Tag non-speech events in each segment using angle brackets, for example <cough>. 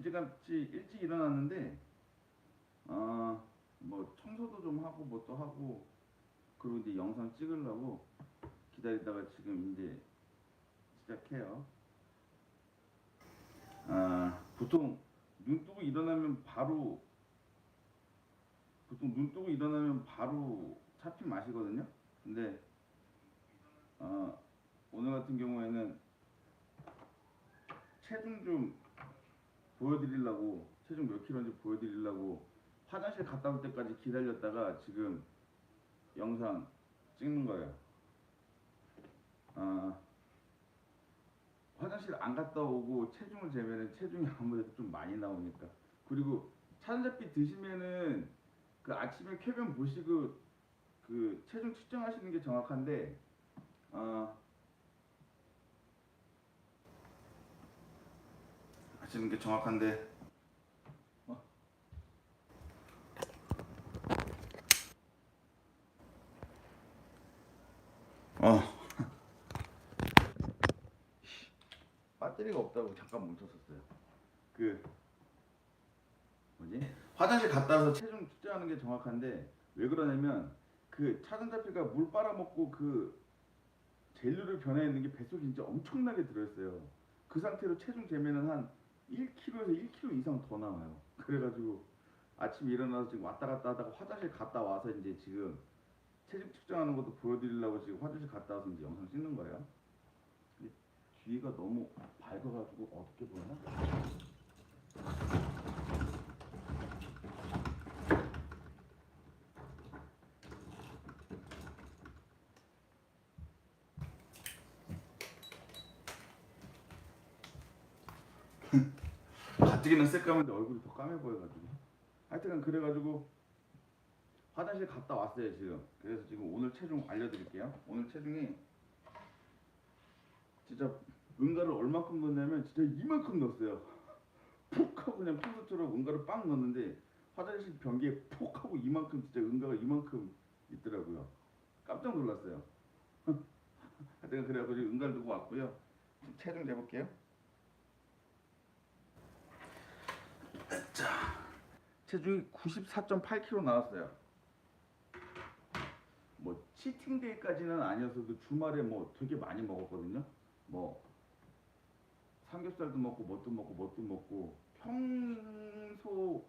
아침같이 일찍 일어났는데 아 뭐 청소도 좀 하고 뭐 또 하고 그리고 이제 영상 찍으려고 기다리다가 지금 이제 시작해요. 아 보통 눈 뜨고 일어나면 바로 보통 눈 뜨고 일어나면 바로 차피 마시거든요. 근데 어, 오늘 같은 경우에는 체중 좀 보여드리려고 체중 몇 킬로인지 보여드리려고 화장실 갔다 올 때까지 기다렸다가 지금 영상 찍는 거예요. 아 화장실 안 갔다 오고 체중을 재면은 체중이 아무래도 좀 많이 나오니까 그리고 차전자피 드시면은 그 아침에 쾌변 보시고 그 체중 측정하시는 게 정확한데 어, 하시는 게 정확한데 어? 어. <laughs> 배터리가 없다고 잠깐 멈췄었어요. 그 뭐지? 화장실 갔다 와서 체중 측정하는 게 정확한데 왜 그러냐면 그 차전자피가 물 빨아먹고 그 젤류를 변해 있는 게 뱃속에 진짜 엄청나게 들어있어요. 그 상태로 체중 재면은 한 1kg에서 1kg 이상 더 나와요. <laughs> 그래가지고 아침에 일어나서 지금 왔다 갔다 하다가 화장실 갔다 와서 이제 지금 체중 측정하는 것도 보여드리려고 지금 화장실 갔다 와서 이제 영상 찍는 거예요. 근데 뒤가 너무 밝아가지고 어둡게 보이나? <laughs> 가뜩이나 새까만데 얼굴이 더 까매 보여가지고. 하여튼 그래가지고 화장실 갔다 왔어요 지금. 그래서 지금 오늘 체중 알려드릴게요. 오늘 체중이 진짜 응가를 얼마큼 넣냐면 진짜 이만큼 넣었어요. 푹 하고 그냥 평소처럼 응가를 빵 넣었는데 화장실 변기에 푹 하고 이만큼 진짜 응가가 이만큼 있더라고요. 깜짝 놀랐어요. <laughs> 하여튼 그래가지고 응가를 두고 왔고요. 체중 재볼게요 자, 체중이 94.8kg 나왔어요. 뭐 치팅데이까지는 아니었어도 주말에 뭐 되게 많이 먹었거든요. 뭐 삼겹살도 먹고 뭣도 먹고 뭣도 먹고 평소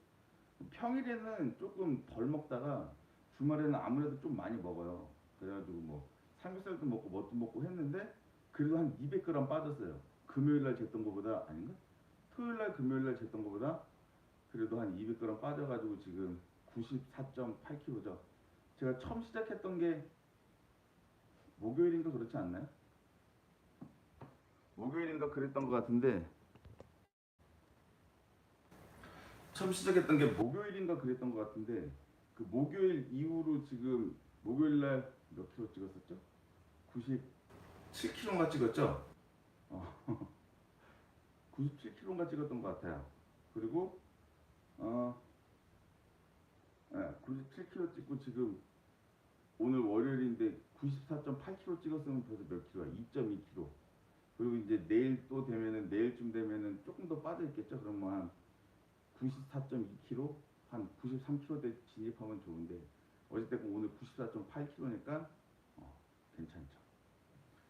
평일에는 조금 덜 먹다가 주말에는 아무래도 좀 많이 먹어요. 그래가지고 뭐 삼겹살도 먹고 뭣도 먹고 했는데 그래도 한 200g 빠졌어요. 금요일 날 쟀던 거보다 아닌가? 토요일 날 금요일 날 쟀던 거보다 그래도 한 200g 빠져가지고 지금 94.8kg죠. 제가 처음 시작했던 게 목요일인가 그렇지 않나요? 목요일인가 그랬던 것 같은데 처음 시작했던 게 목요일인가 그랬던 것 같은데 그 목요일 이후로 지금 목요일 날 몇 킬로 찍었었죠? 97kg인가 찍었죠? 어. <laughs> 97kg인가 찍었던 것 같아요. 그리고 어, 네, 97kg 찍고 지금 오늘 월요일인데 94.8kg 찍었으면 벌써 몇 킬로야? 2.2kg. 그리고 이제 내일 또 되면은 내일쯤 되면은 조금 더 빠져 있겠죠. 그러면 한 94.2kg, 한 93kg대 진입하면 좋은데 어쨌든 오늘 94.8kg니까 어, 괜찮죠.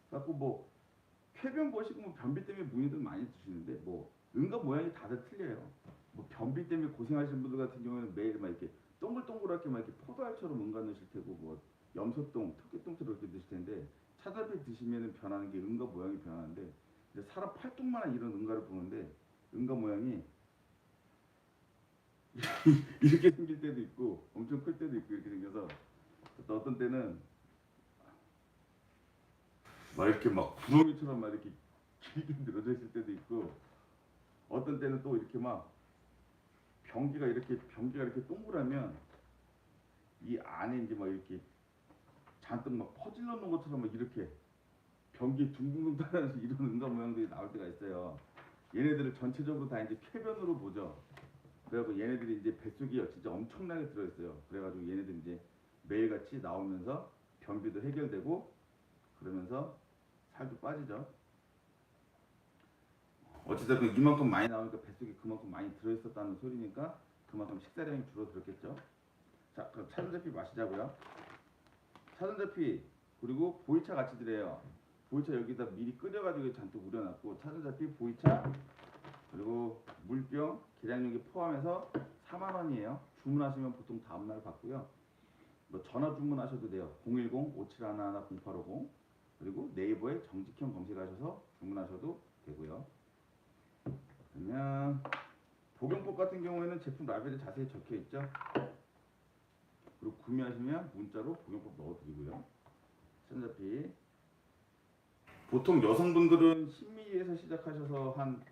그래갖고 뭐 쾌변 보시고 뭐 변비 때문에 문의들 많이 주시는데 뭐 응가 모양이 다들 틀려요. 뭐 변비 때문에 고생하시는 분들 같은 경우에는 매일 막 이렇게 동글동글하게 막 이렇게 포도알처럼 응가 넣으실 테고 뭐 염소똥, 토끼똥처럼 이렇게 드실 텐데 차달피 드시면은 변하는 게 응가 모양이 변하는데 이제 사람 팔뚝만한 이런 응가를 보는데 응가 모양이 <laughs> 이렇게 생길 때도 있고 엄청 클 때도 있고 이렇게 생겨서 또 어떤 때는 막 이렇게 막 구덩이처럼 막 이렇게 길게 늘어져 있을 때도 있고 어떤 때는 또 이렇게 막 변기가 이렇게 변기가 이렇게 동그라면 이 안에 이제 막 이렇게 잔뜩 막 퍼질러 놓은 것처럼 막 이렇게 변기 둥둥둥 따라서 <laughs> 이런 응가 모양들이 나올 때가 있어요. 얘네들을 전체적으로 다 이제 쾌변으로 보죠. 그래갖고 얘네들이 이제 뱃속이 진짜 엄청나게 들어있어요. 그래가지고 얘네들 이제 매일같이 나오면서 변비도 해결되고 그러면서 살도 빠지죠. 어찌됐든 이만큼 많이 나오니까 뱃속에 그만큼 많이 들어있었다는 소리니까 그만큼 식사량이 줄어들었겠죠. 자, 그럼 차전자피 마시자고요. 차전자피 그리고 보이차 같이 드려요. 보이차 여기다 미리 끓여가지고 잔뜩 우려놨고 차전자피 보이차 그리고 물병 계량용기 포함해서 4만 원이에요. 주문하시면 보통 다음 날 받고요. 뭐 전화 주문하셔도 돼요. 010-5711-0850 그리고 네이버에 정직형 검색하셔서 주문하셔도 되고요. 그러면 복용법 같은 경우에는 제품 라벨에 자세히 적혀 있죠. 그리고 구매하시면 문자로 복용법 넣어드리고요. 천자피 보통 여성분들은 10ml에서 시작하셔서 한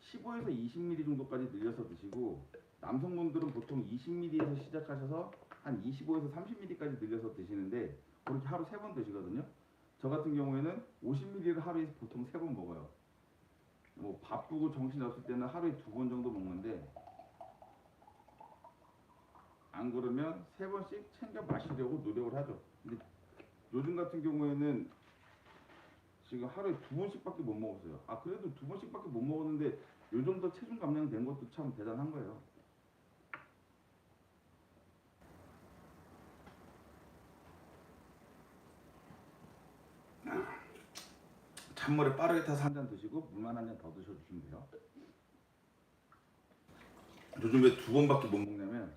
15에서 20ml 정도까지 늘려서 드시고 남성분들은 보통 20ml에서 시작하셔서 한 25에서 30ml까지 늘려서 드시는데 그렇게 하루 세번 드시거든요. 저 같은 경우에는 50ml를 하루에 보통 세번 먹어요. 뭐 바쁘고 정신 없을 때는 하루에 두 번 정도 먹는데 안 그러면 세 번씩 챙겨 마시려고 노력을 하죠. 근데 요즘 같은 경우에는 지금 하루에 두 번씩밖에 못 먹었어요. 아 그래도 두 번씩밖에 못 먹었는데 요 정도 체중 감량 된 것도 참 대단한 거예요. 찬물에 빠르게 타서 한 잔 드시고 물만 한 잔 더 드셔주시면 돼요. 요즘 왜 두 번밖에 못 먹냐면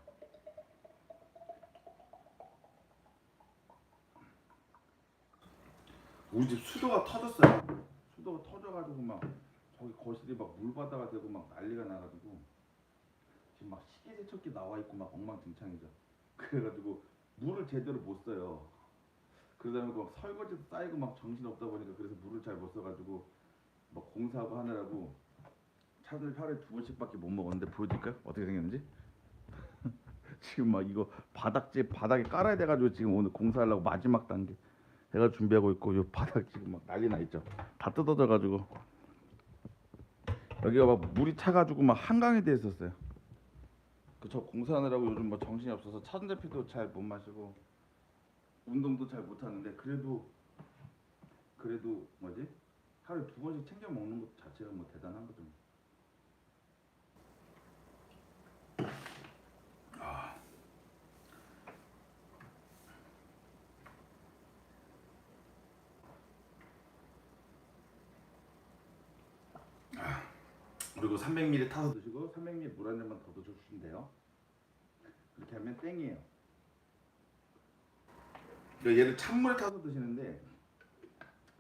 우리 집 수도가 터졌어요. 수도가 터져가지고 막 저기 거실이 막 물바다가 되고 막 난리가 나가지고 지금 막 식기세척기 나와 있고 막 엉망진창이죠. 그래가지고 물을 제대로 못 써요. 그러다 보니까 막 설거지도 쌓이고 막 정신 없다 보니까 그래서 물을 잘 못 써가지고 막 공사하고 하느라고 차들 하루에 두 번씩밖에 못 먹었는데 보여드릴까요? 어떻게 생겼는지? <laughs> 지금 막 이거 바닥재 바닥에 깔아야 돼가지고 지금 오늘 공사하려고 마지막 단계 내가 준비하고 있고 요 바닥 지금 막 난리 나 있죠. 다 뜯어져가지고 여기가 막 물이 차가지고 막 한강이 돼 있었어요. 그 저 공사하느라고 요즘 뭐 정신이 없어서 차전자피도 잘 못 마시고 운동도 잘 못 하는데 그래도 그래도 뭐지 하루에 두 번씩 챙겨 먹는 것 자체가 뭐 대단한 거죠. 아. 아. 그리고 300ml 타서 드시고 300ml 물 한 잔만 더 드셔주시면 돼요. 그렇게 하면 땡이에요. 그러니까 얘를 찬물에 타서 드시는데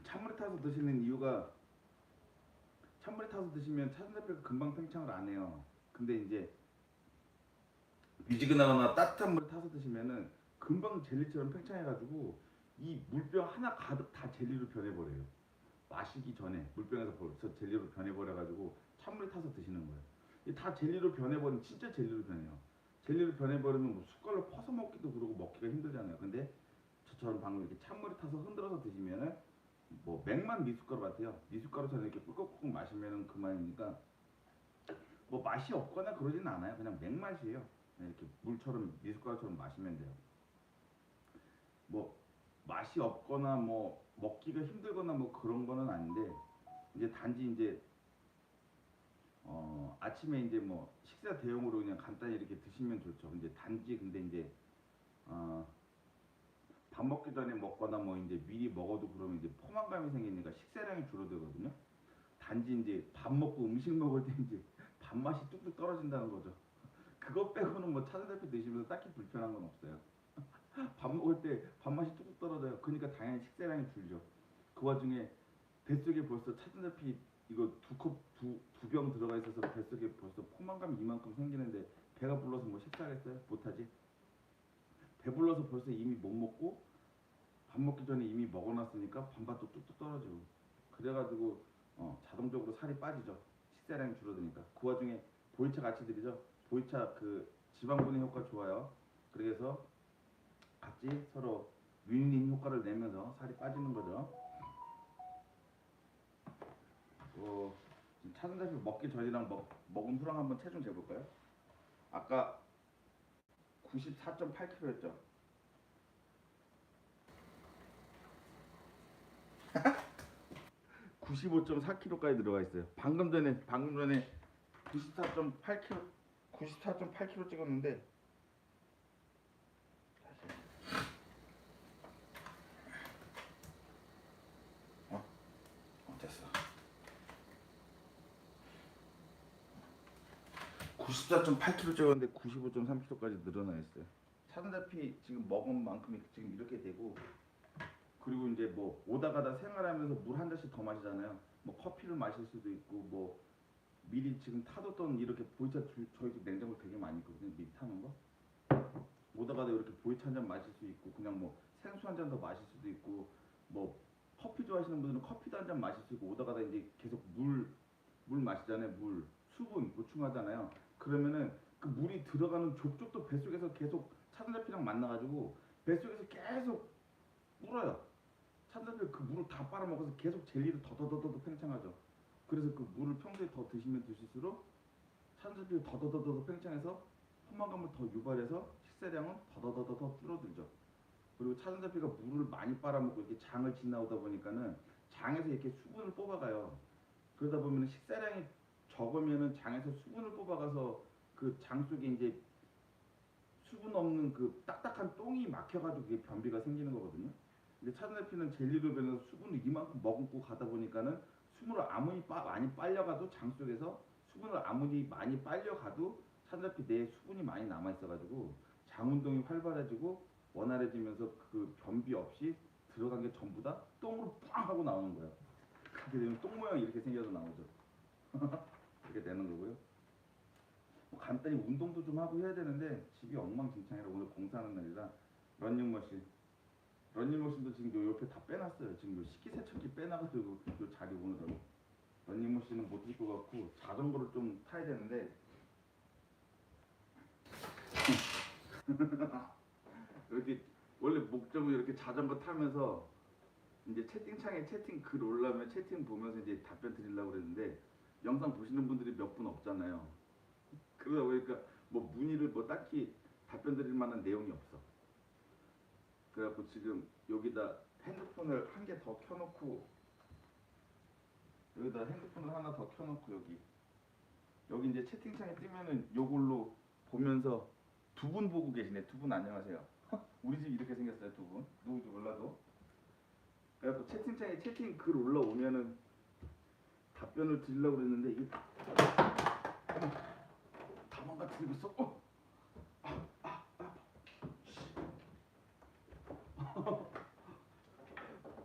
찬물에 타서 드시는 이유가 찬물에 타서 드시면 차순대뼈가 금방 팽창을 안 해요. 근데 이제 미지근하거나 따뜻한 물에 타서 드시면은 금방 젤리처럼 팽창해가지고 이 물병 하나 가득 다 젤리로 변해버려요. 마시기 전에 물병에서 벌써 젤리로 변해버려가지고 찬물에 타서 드시는 거예요. 다 젤리로 변해버리면 진짜 젤리로 변해요. 젤리로 변해버리면 뭐 숟갈로 퍼서 먹기도 그러고 먹기가 힘들잖아요. 근데 저처럼 방금 이렇게 찬물에 타서 흔들어서 드시면은 뭐 맥만 미숫가루 같아요. 미숫가루처럼 이렇게 꿀꺽꿀꺽 마시면은 그만이니까 뭐 맛이 없거나 그러진 않아요. 그냥 맥맛이에요. 이렇게 물처럼 미숫가루처럼 마시면 돼요. 뭐 맛이 없거나 뭐 먹기가 힘들거나 뭐 그런 거는 아닌데 이제 단지 이제 어 아침에 이제 뭐 식사 대용으로 그냥 간단히 이렇게 드시면 좋죠. 근데 단지 근데 이제 어 밥 먹기 전에 먹거나 뭐 이제 미리 먹어도 그러면 이제 포만감이 생기니까 식사량이 줄어들거든요. 단지 이제 밥 먹고 음식 먹을 때 이제 밥맛이 뚝뚝 떨어진다는 거죠. 그것 빼고는 뭐 차선대표 드시면서 딱히 불편한 건 없어요. <laughs> 밥 먹을 때 밥맛이 뚝뚝 떨어져요. 그러니까 당연히 식사량이 줄죠. 그 와중에 뱃속에 벌써 차선대피 이거 두 컵 두 두 병 들어가 있어서 뱃속에 벌써 포만감이 이만큼 생기는데 배가 불러서 뭐 식사하겠어요? 못하지. 배불러서 벌써 이미 못 먹고 밥 먹기 전에 이미 먹어놨으니까 밥맛도 뚝뚝 떨어지고 그래가지고 어, 자동적으로 살이 빠지죠. 식사량이 줄어드니까. 그 와중에 보이차 같이 드리죠. 보이차 그 지방분해 효과 좋아요. 그래서 같이 서로 윈윈 효과를 내면서 살이 빠지는 거죠. 어, 차순대표 먹기 전이랑 먹, 먹은 후랑 한번 체중 재볼까요? 아까 94.8kg였죠. <laughs> 95.4kg까지 들어가 있어요. 방금 전에 방금 전에 94.8kg 94.8kg 찍었는데 어? 어 됐어. 94.8kg 찍었는데 95.3kg까지 늘어나 있어요. 차단달피 지금 먹은 만큼 지금 이렇게 되고 그리고 이제 뭐 오다 가다 생활하면서 물 한 잔씩 더 마시잖아요. 뭐 커피를 마실 수도 있고 뭐 미리 지금 타뒀던 이렇게 보이차 주- 저희 집 냉장고 되게 많이 있거든요. 미리 타는 거. 오다 가다 이렇게 보이차 한 잔 마실 수 있고 그냥 뭐 생수 한 잔 더 마실 수도 있고 뭐 커피 좋아하시는 분들은 커피도 한 잔 마실 수 있고 오다 가다 이제 계속 물 물 마시잖아요. 물 수분 보충하잖아요. 그러면은 그 물이 들어가는 족족도 뱃속에서 계속 차단달피랑 만나가지고 뱃속에서 계속 불어요. 찬자들 그 물을 다 빨아먹어서 계속 젤리를 더더더더 팽창하죠. 그래서 그 물을 평소에 더 드시면 드실수록 찬자들이 더더더더 팽창해서 포만감을 더 유발해서 식사량은 더더더더 줄어들죠. 그리고 차산자피가 물을 많이 빨아먹고 이렇게 장을 지나오다 보니까는 장에서 이렇게 수분을 뽑아가요. 그러다 보면 식사량이 적으면은 장에서 수분을 뽑아가서 그 장 속에 이제 수분 없는 그 딱딱한 똥이 막혀가지고 그게 변비가 생기는 거거든요. 근데 차단달피는 젤리로 변해서 수분을 이만큼 머금고 가다 보니까는 수분을 아무리 빠, 많이 빨려가도 장 속에서 수분을 아무리 많이 빨려가도 차단달피 내에 수분이 많이 남아 있어가지고 장 운동이 활발해지고 원활해지면서 그 변비 없이 들어간 게 전부 다 똥으로 꽝 하고 나오는 거예요. 그렇게 되면 똥 모양이 이렇게 생겨서 나오죠. <laughs> 이렇게 되는 거고요. 뭐 간단히 운동도 좀 하고 해야 되는데 집이 엉망진창이라 오늘 공사하는 날이라 런닝머신 런닝머신도 지금 요 옆에 다 빼놨어요. 지금 요 식기세척기 빼놔가지고 요 자리 오느라고 런닝머신은 못 들 것 같고 자전거를 좀 타야 되는데 <laughs> 이렇게 원래 목적은 이렇게 자전거 타면서 이제 채팅창에 채팅 글 올라오면 채팅 보면서 이제 답변 드리려고 그랬는데 영상 보시는 분들이 몇 분 없잖아요. 그러다 보니까 뭐 문의를 뭐 딱히 답변 드릴 만한 내용이 없어. 그래갖고 지금 여기다 핸드폰을 한 개 더 켜놓고 여기다 핸드폰을 하나 더 켜놓고 여기 여기 이제 채팅창에 뜨면은 요걸로 보면서 두 분 보고 계시네. 두 분 안녕하세요. 우리 집 이렇게 생겼어요. 두 분. 누군지 몰라도. 그래갖고 채팅창에 채팅 글 올라오면은 답변을 드리려고 그랬는데 이게 다 망가뜨리고 있어. 어. 아, 아, 아. <laughs> 씨.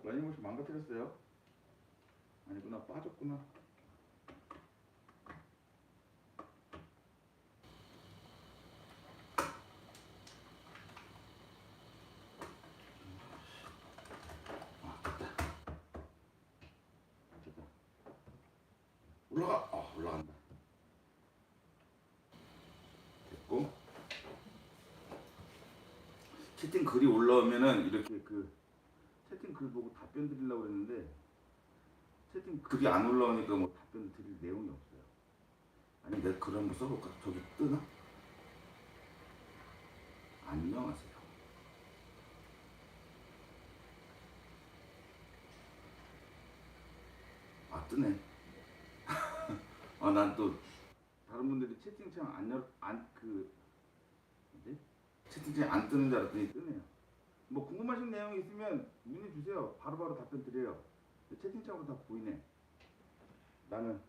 러닝머신 망가뜨렸어요? 아니구나 빠졌구나. 됐다. 올라가. 아 올라간다. 됐고. 채팅 글이 올라오면은 이렇게 그 채팅 글 보고 답변 드리려고 그랬는데 채팅 글이 안 올라오니까 뭐 답변 드릴 내용이 없어요. 아니 내가 글 한번 써볼까? 저기 뜨나? 안녕하세요. 아 뜨네. <laughs> 아 난 또 다른 분들이 채팅창 안 열안그 뭐지? 채팅창 안 뜨는 줄 알았더니 뜨네요. 뭐 궁금하신 내용이 있으면 문의 주세요. 바로바로 답변 드려요. 채팅창으로 다 보이네. 나는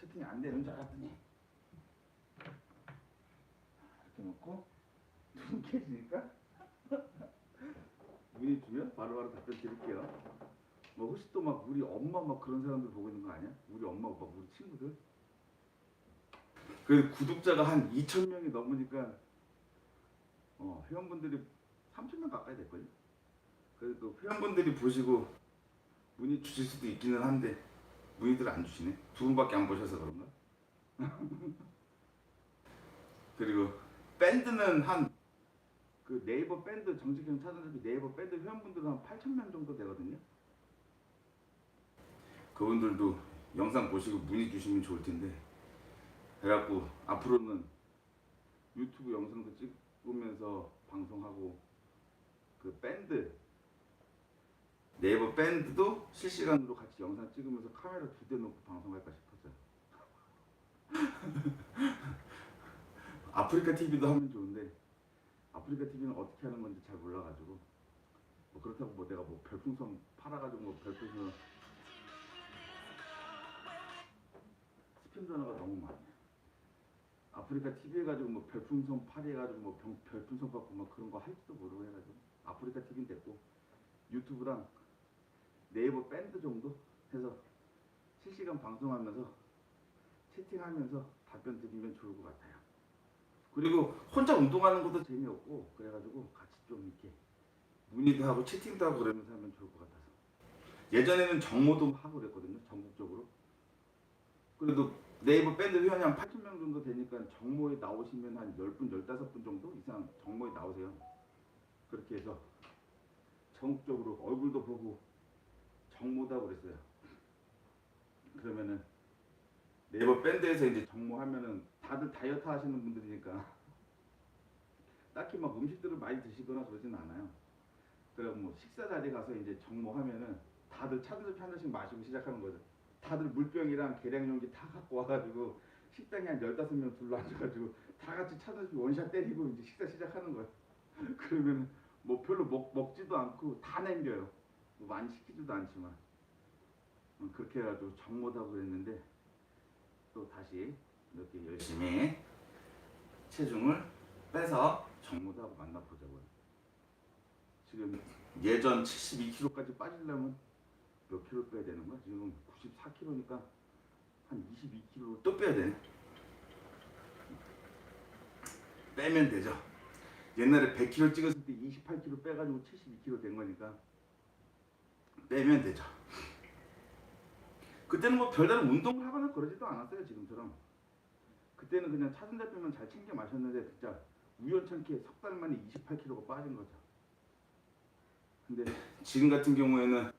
채팅이 안 되는 줄 알았더니 이렇게 놓고 눈 깨지니까 <laughs> 문의 주면 바로바로 답변 드릴게요. 뭐 혹시 또 막 우리 엄마 막 그런 사람들 보고 있는 거 아니야? 우리 엄마 오빠 우리 친구들? 그 구독자가 한 2천 명이 넘으니까 어, 회원분들이 3천 명 가까이 될걸요? 그래도 회원분들이 보시고 문의 주실 수도 있기는 한데 문의들 안 주시네. 두 분밖에 안 보셔서 그런가? <laughs> 그리고 밴드는 한 그 네이버 밴드 정직형 찾아서 네이버 밴드 회원분들은 한 8천 명 정도 되거든요. 그분들도 영상 보시고 문의 주시면 좋을 텐데 그래갖고 앞으로는 유튜브 영상도 찍 으면서 방송하고 그 밴드 네이버 밴드도 실시간으로 같이 영상 찍으면서 카메라 두 대 놓고 방송할까 싶었어요. <laughs> 아프리카 TV도 하면 좋은데 아프리카 TV는 어떻게 하는 건지 잘 몰라가지고 뭐 그렇다고 뭐 내가 뭐 별풍선 팔아가지고 뭐 별풍선 스팸 전화가 너무 많네. 아프리카 TV 해가지고 뭐 별풍선 팔이 해가지고 뭐 병, 별풍선 받고 뭐 그런 거 할지도 모르고 해가지고 아프리카 TV는 됐고 유튜브랑 네이버 밴드 정도 해서 실시간 방송하면서 채팅하면서 답변 드리면 좋을 것 같아요. 그리고 혼자 운동하는 것도 재미없고 그래가지고 같이 좀 이렇게 문의도 하고 채팅도 하고 그러면서 하면 좋을 것 같아서 예전에는 정모도 하고 그랬거든요 전국적으로 그래도 네이버 밴드 회원이 한 8천 명 정도 되니까 정모에 나오시면 한 10분, 15분 정도 이상 정모에 나오세요 그렇게 해서 전국적으로 얼굴도 보고 하고 그랬어요 그러면은 네이버 밴드에서 이제 정모 하면은 다들 다이어트 하시는 분들이니까 <laughs> 딱히 막 음식들을 많이 드시거나 그러진 않아요. 그리고 뭐 식사 자리 가서 이제 정모 하면은 다들 차들씩 한 잔씩 마시고 시작하는 거죠. 다들 물병이랑 계량용기 다 갖고 와가지고 식당에 한 열다섯 명 둘러 앉아가지고 다 같이 차들씩 원샷 때리고 이제 식사 시작하는 거예요. <laughs> 그러면 뭐 별로 먹, 먹지도 않고 다 남겨요. 뭐 많이 시키지도 않지만 어, 그렇게 해가지고 정모도 하고 그랬는데 또 다시 이렇게 열심히 체중을 빼서 정모도 하고 만나보자고요. 지금 예전 72kg까지 빠지려면 몇 킬로 빼야 되는 거야? 지금 94kg니까 한 22kg 또 빼야 되네. 빼면 되죠. 옛날에 100kg 찍었을 때 28kg 빼가지고 72kg 된 거니까 빼면 되죠. 그때는 뭐 별다른 운동을 하거나 그러지도 않았어요 지금처럼. 그때는 그냥 차순 잡히면 잘 챙겨 마셨는데 진짜 우연찮게 석 달 만에 28kg가 빠진 거죠. 근데 지금 같은 경우에는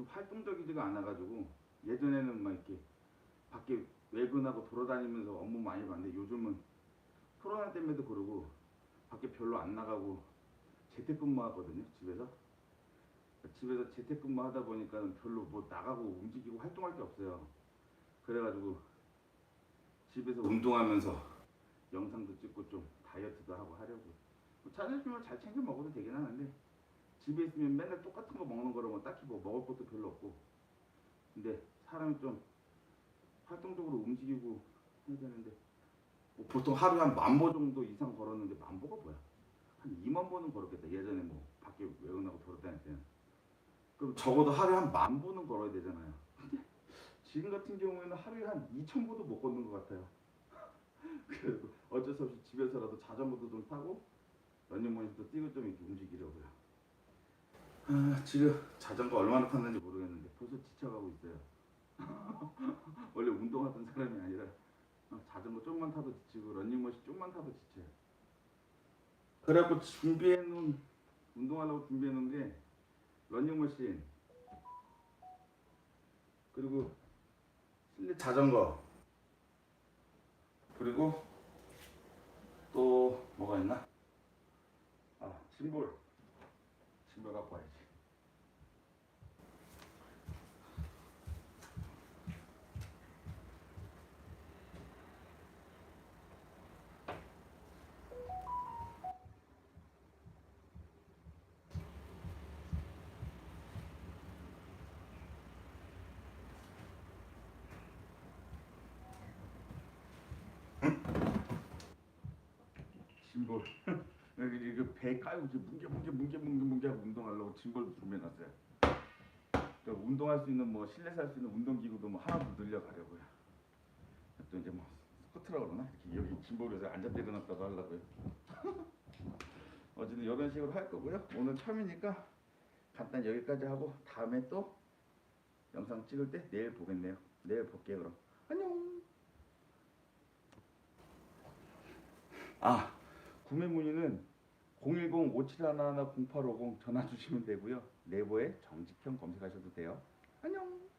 좀 활동적이지가 않아가지고 예전에는 막 이렇게 밖에 외근하고 돌아다니면서 업무 많이 봤는데 요즘은 코로나 때문에도 그러고 밖에 별로 안 나가고 재택근무 하거든요 집에서. 집에서 재택근무 하다 보니까 별로 뭐 나가고 움직이고 활동할 게 없어요. 그래가지고 집에서 운동하면서 영상도 찍고 좀 다이어트도 하고 하려고. 뭐 찾으시면 잘 챙겨 먹어도 되긴 하는데 집에 있으면 맨날 똑같은 거 먹는 거라면 딱히 뭐 먹을 것도 별로 없고. 근데 사람이 좀 활동적으로 움직이고 해야 되는데 뭐 보통 하루에 한 만 보 정도 이상 걸었는데 만 보가 뭐야? 한 2만 보는 걸었겠다. 예전에 뭐 밖에 외근하고 돌아다닐 때는. 그럼 적어도 하루에 한 만 보는 걸어야 되잖아요. 근데 지금 같은 경우에는 하루에 한 2천 보도 못 걷는 것 같아요. <laughs> 그래서 어쩔 수 없이 집에서라도 자전거도 좀 타고 런닝머신도 뛰고 좀 이렇게 움직이려고요 아, 지금 자전거 얼마나 탔는지 모르겠는데 벌써 지쳐가고 있어요. <laughs> 원래 운동하던 사람이 아니라 어, 자전거 좀만 타도 지치고 런닝머신 좀만 타도 지쳐요. 그래갖고 준비해놓은 운동하려고 준비해놓은 게 런닝머신 그리고 실내 자전거 그리고 또 뭐가 있나? 아 짐볼 짐볼 갖고 와야지 짐볼 여기 이거 배 깔고 이제 뭉게 뭉게 뭉게 뭉게 하고 운동하려고 짐볼 준비해놨어요. 또 운동할 수 있는 뭐 실내에서 할 수 있는 운동기구도 뭐 하나 더 늘려가려고요. 또 이제 뭐 스쿼트라 그러나 이렇게 여기 짐볼에서 앉았다 일어났다도 하려고요. <laughs> 어쨌든 이런 식으로 할 거고요. 오늘 처음이니까 간단 여기까지 하고 다음에 또 영상 찍을 때 내일 보겠네요. 내일 볼게요 그럼. 안녕. 아 구매 문의는 010-5711-0850 전화 주시면 되고요. 네이버에 정직형 검색하셔도 돼요. 안녕.